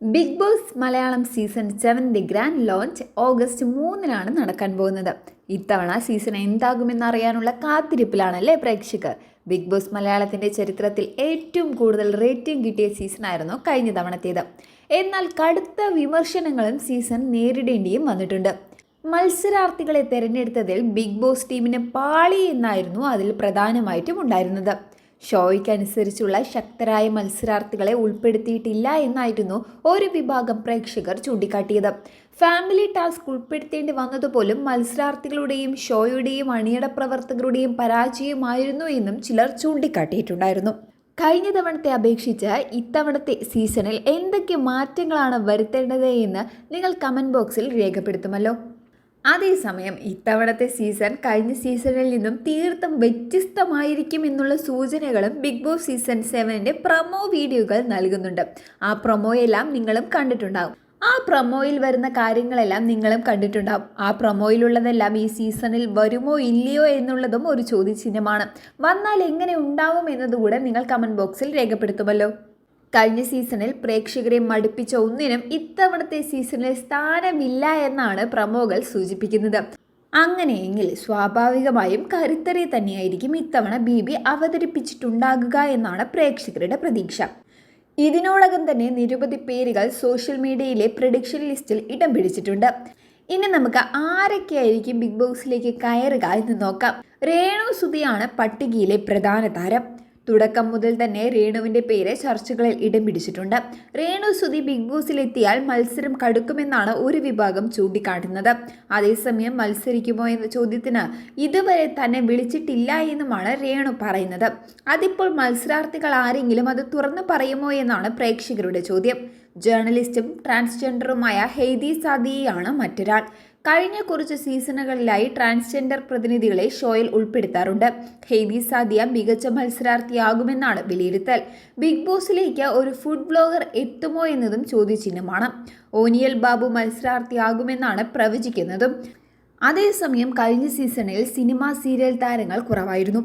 Big Boss Malayalam season സെവന്റെ grand launch August മൂന്നിനാണ് നടക്കാൻ പോകുന്നത്. ഇത്തവണ സീസൺ എന്താകുമെന്നറിയാനുള്ള കാത്തിരിപ്പിലാണല്ലേ പ്രേക്ഷകർ. ബിഗ് ബോസ് മലയാളത്തിന്റെ ചരിത്രത്തിൽ ഏറ്റവും കൂടുതൽ റേറ്റിംഗ് കിട്ടിയ സീസണായിരുന്നു കഴിഞ്ഞ തവണത്തേത്. എന്നാൽ കടുത്ത വിമർശനങ്ങളും സീസൺ നേരിടേണ്ടിയും വന്നിട്ടുണ്ട്. മത്സരാർത്ഥികളെ തിരഞ്ഞെടുത്തതിൽ ബിഗ് ബോസ് ടീമിന് പാളി എന്നായിരുന്നു അതിൽ പ്രധാനമായിട്ടും ഉണ്ടായിരുന്നത്. ഷോയ്ക്കനുസരിച്ചുള്ള ശക്തരായ മത്സരാർത്ഥികളെ ഉൾപ്പെടുത്തിയിട്ടില്ല എന്നായിരുന്നു ഒരു വിഭാഗം പ്രേക്ഷകർ ചൂണ്ടിക്കാട്ടിയത്. ഫാമിലി ടാസ്ക് ഉൾപ്പെടുത്തേണ്ടി വന്നതുപോലും മത്സരാർത്ഥികളുടെയും ഷോയുടെയും അണിയട പ്രവർത്തകരുടെയും പരാജയമായിരുന്നു എന്നും ചിലർ ചൂണ്ടിക്കാട്ടിയിട്ടുണ്ടായിരുന്നു. കഴിഞ്ഞ തവണത്തെ അപേക്ഷിച്ച് ഇത്തവണത്തെ സീസണിൽ എന്തൊക്കെ മാറ്റങ്ങളാണ് വരുത്തേണ്ടത് എന്ന് നിങ്ങൾ കമന്റ് ബോക്സിൽ രേഖപ്പെടുത്തുമല്ലോ. അതേസമയം ഇത്തവണത്തെ സീസൺ കഴിഞ്ഞ സീസണിൽ നിന്നും തീർത്തും വ്യത്യസ്തമായിരിക്കും എന്നുള്ള സൂചനകളും ബിഗ് ബോസ് സീസൺ സെവനിന്റെ പ്രൊമോ വീഡിയോകൾ നൽകുന്നുണ്ട്. ആ പ്രൊമോയെല്ലാം നിങ്ങളും കണ്ടിട്ടുണ്ടാകും ആ പ്രൊമോയിൽ വരുന്ന കാര്യങ്ങളെല്ലാം നിങ്ങളും കണ്ടിട്ടുണ്ടാകും ആ പ്രൊമോയിലുള്ളതെല്ലാം ഈ സീസണിൽ വരുമോ ഇല്ലയോ എന്നുള്ളതും ഒരു ചോദ്യചിഹ്നമാണ്. വന്നാൽ എങ്ങനെ ഉണ്ടാവും എന്നതുകൂടെ നിങ്ങൾ കമന്റ് ബോക്സിൽ രേഖപ്പെടുത്തുമല്ലോ. കഴിഞ്ഞ സീസണിൽ പ്രേക്ഷകരെ മടുപ്പിച്ച ഒന്നിനും ഇത്തവണത്തെ സീസണിൽ സ്ഥാനമില്ല എന്നാണ് പ്രമോകൾ സൂചിപ്പിക്കുന്നത്. അങ്ങനെയെങ്കിൽ സ്വാഭാവികമായും കരുത്തരെ തന്നെയായിരിക്കും ഇത്തവണ ബി ബി അവതരിപ്പിച്ചിട്ടുണ്ടാകുക എന്നാണ് പ്രേക്ഷകരുടെ പ്രതീക്ഷ. ഇതിനോടകം തന്നെ നിരവധി പേരുകൾ സോഷ്യൽ മീഡിയയിലെ പ്രഡിക്ഷൻ ലിസ്റ്റിൽ ഇടം പിടിച്ചിട്ടുണ്ട്. ഇനി നമുക്ക് ആരൊക്കെയായിരിക്കും ബിഗ് ബോസിലേക്ക് കയറുക എന്ന് നോക്കാം. രേണു സുധിയാണ് പട്ടികയിലെ പ്രധാന താരം. തുടക്കം മുതൽ തന്നെ രേണുവിന്റെ പേര് ചർച്ചകളിൽ ഇടം പിടിച്ചിട്ടുണ്ട്. രേണു സുധി ബിഗ് ബോസിലെത്തിയാൽ മത്സരം കടുക്കുമെന്നാണ് ഒരു വിഭാഗം ചൂണ്ടിക്കാട്ടുന്നത്. അതേസമയം മത്സരിക്കുമോ എന്ന ചോദ്യത്തിന് ഇതുവരെ തന്നെ വിളിച്ചിട്ടില്ല എന്നുമാണ് രേണു പറയുന്നത്. അതിപ്പോൾ മത്സരാർത്ഥികൾ ആരെങ്കിലും അത് തുറന്നു പറയുമോ എന്നാണ് പ്രേക്ഷകരുടെ ചോദ്യം. ജേർണലിസ്റ്റും ട്രാൻസ്ജെൻഡറുമായ ഹെയ്തി സാദിയാണ് മറ്റൊരാൾ. കഴിഞ്ഞ കുറച്ച് സീസണുകളിലായി ട്രാൻസ്ജെൻഡർ പ്രതിനിധികളെ ഷോയിൽ ഉൾപ്പെടുത്താറുണ്ട്. ഹെയ്ദി സാദിയ മികച്ച മത്സരാർത്ഥിയാകുമെന്നാണ് വിലയിരുത്തൽ. ബിഗ് ബോസിലേക്ക് ഒരു ഫുഡ് ബ്ലോഗർ എത്തുമോ എന്നതും ചോദ്യചിഹ്നമാണ്. ഓനിയൽ ബാബു മത്സരാർത്ഥിയാകുമെന്നാണ് പ്രവചിക്കുന്നതും. അതേസമയം കഴിഞ്ഞ സീസണിൽ സിനിമ സീരിയൽ താരങ്ങൾ കുറവായിരുന്നു.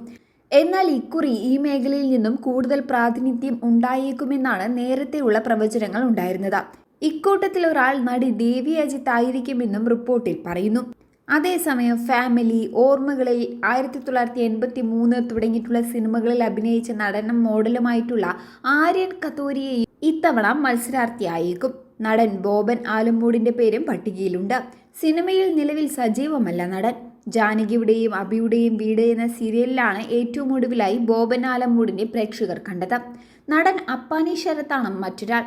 എന്നാൽ ഇക്കുറി ഈ മേഖലയിൽ നിന്നും കൂടുതൽ പ്രാതിനിധ്യം ഉണ്ടായേക്കുമെന്നാണ് നേരത്തെയുള്ള പ്രവചനങ്ങൾ ഉണ്ടായിരുന്നത്. ഇക്കൂട്ടത്തിൽ ഒരാൾ നടി ദേവി അജിത്ത് ആയിരിക്കുമെന്നും റിപ്പോർട്ടിൽ പറയുന്നു. അതേസമയം ഫാമിലി ഓർമ്മകളിൽ ആയിരത്തി തൊള്ളായിരത്തി എൺപത്തി മൂന്ന് തുടങ്ങിയിട്ടുള്ള സിനിമകളിൽ അഭിനയിച്ച നടനും മോഡലുമായിട്ടുള്ള ആര്യൻ കത്തോരിയെ ഇത്തവണ മത്സരാർത്ഥിയായേക്കും. നടൻ ബോബൻ ആലമ്മൂടിന്റെ പേരും പട്ടികയിലുണ്ട്. സിനിമയിൽ നിലവിൽ സജീവമല്ല നടൻ. ജാനകിയുടെയും അബിയുടെയും വീട് എന്ന സീരിയലിലാണ് ഏറ്റവും ഒടുവിലായി ബോബൻ ആലമ്പൂടിനെ പ്രേക്ഷകർ കണ്ടത്. നടൻ അപ്പാനി ശരത്താണ് മറ്റൊരാൾ.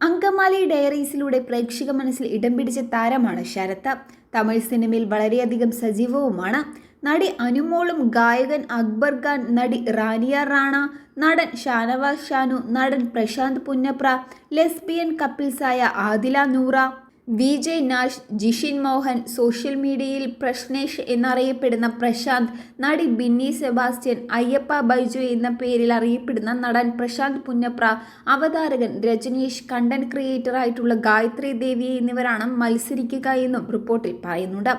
അങ്കമാലി ഡയറീസിലൂടെ പ്രേക്ഷക മനസ്സിൽ ഇടം പിടിച്ച താരമാണ് ശരത്ത് തമിഴ് സിനിമയിൽ വളരെയധികം സജീവവുമാണ്. നടി അനുമോളും ഗായകൻ അക്ബർ ഖാൻ നടി റാനിയ റാണ നടൻ ഷാനവാസ് ഷാനു നടൻ പ്രശാന്ത് പുന്നപ്ര ലെസ്ബിയൻ കപ്പിൾസായ ആദില നൂറ വിജയ് നാഷ് ജിഷിൻ മോഹൻ സോഷ്യൽ മീഡിയയിൽ പ്രശ്നേഷ് എന്നറിയപ്പെടുന്ന പ്രശാന്ത് നടി ബിന്നി സെബാസ്റ്റ്യൻ അയ്യപ്പ ബൈജു എന്ന പേരിൽ അറിയപ്പെടുന്ന നടൻ പ്രശാന്ത് പുന്നപ്ര അവതാരകൻ രജനീഷ് കണ്ടന്റ് ക്രിയേറ്റർ ആയിട്ടുള്ള ഗായത്രി ദേവി എന്നിവരാണ് മത്സരിക്കുക എന്നും റിപ്പോർട്ടിൽ പറയുന്നുണ്ട്.